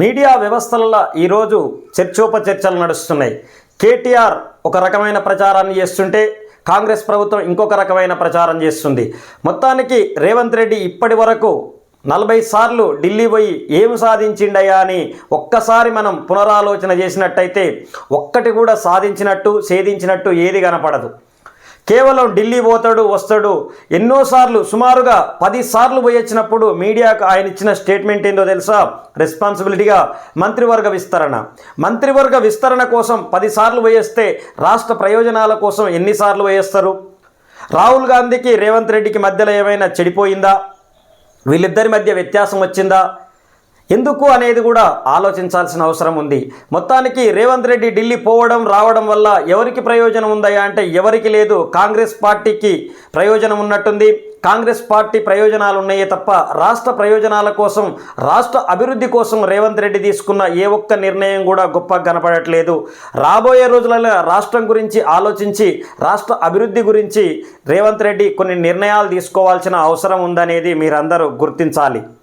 Media వ్యవస్థలలో ఈరోజు చర్చోపచర్చలు నడుస్తున్నాయి. కేటీఆర్ ఒక రకమైన ప్రచారాన్ని చేస్తుంటే కాంగ్రెస్ ప్రభుత్వం ఇంకొక రకమైన ప్రచారం చేస్తుంది. మొత్తానికి రేవంత్ రెడ్డి ఇప్పటి వరకు నలభై సార్లు ఢిల్లీ పోయి ఏం సాధించిండయా అని ఒక్కసారి మనం పునరాలోచన చేసినట్టయితే ఒక్కటి కూడా సాధించినట్టు ఛేదించినట్టు ఏది కనపడదు. కేవలం ఢిల్లీ పోతాడు వస్తాడు. ఎన్నోసార్లు సుమారుగా పదిసార్లు పోయొచ్చినప్పుడు మీడియాకు ఆయన ఇచ్చిన స్టేట్మెంట్ ఏందో తెలుసా? రెస్పాన్సిబిలిటీగా మంత్రివర్గ విస్తరణ. మంత్రివర్గ విస్తరణ కోసం పదిసార్లు పోయేస్తే రాష్ట్ర ప్రయోజనాల కోసం ఎన్నిసార్లు పోయేస్తారు రాహుల్ గాంధీకి రేవంత్ రెడ్డికి మధ్యలో ఏమైనా చెడిపోయిందా? వీళ్ళిద్దరి మధ్య వ్యత్యాసం వచ్చిందా? ఎందుకు అనేది కూడా ఆలోచించాల్సిన అవసరం ఉంది. మొత్తానికి రేవంత్ రెడ్డి ఢిల్లీ పోవడం రావడం వల్ల ఎవరికి ప్రయోజనం ఉందయా అంటే ఎవరికి లేదు. కాంగ్రెస్ పార్టీకి ప్రయోజనం ఉన్నట్టుంది. కాంగ్రెస్ పార్టీ ప్రయోజనాలు ఉన్నాయే తప్ప రాష్ట్ర ప్రయోజనాల కోసం రాష్ట్ర అభివృద్ధి కోసం రేవంత్ రెడ్డి తీసుకున్న ఏ ఒక్క నిర్ణయం కూడా గొప్ప కనపడట్లేదు. రాబోయే రోజులలో రాష్ట్రం గురించి ఆలోచించి రాష్ట్ర అభివృద్ధి గురించి రేవంత్ రెడ్డి కొన్ని నిర్ణయాలు తీసుకోవాల్సిన అవసరం ఉందనేది మీరందరూ గుర్తించాలి.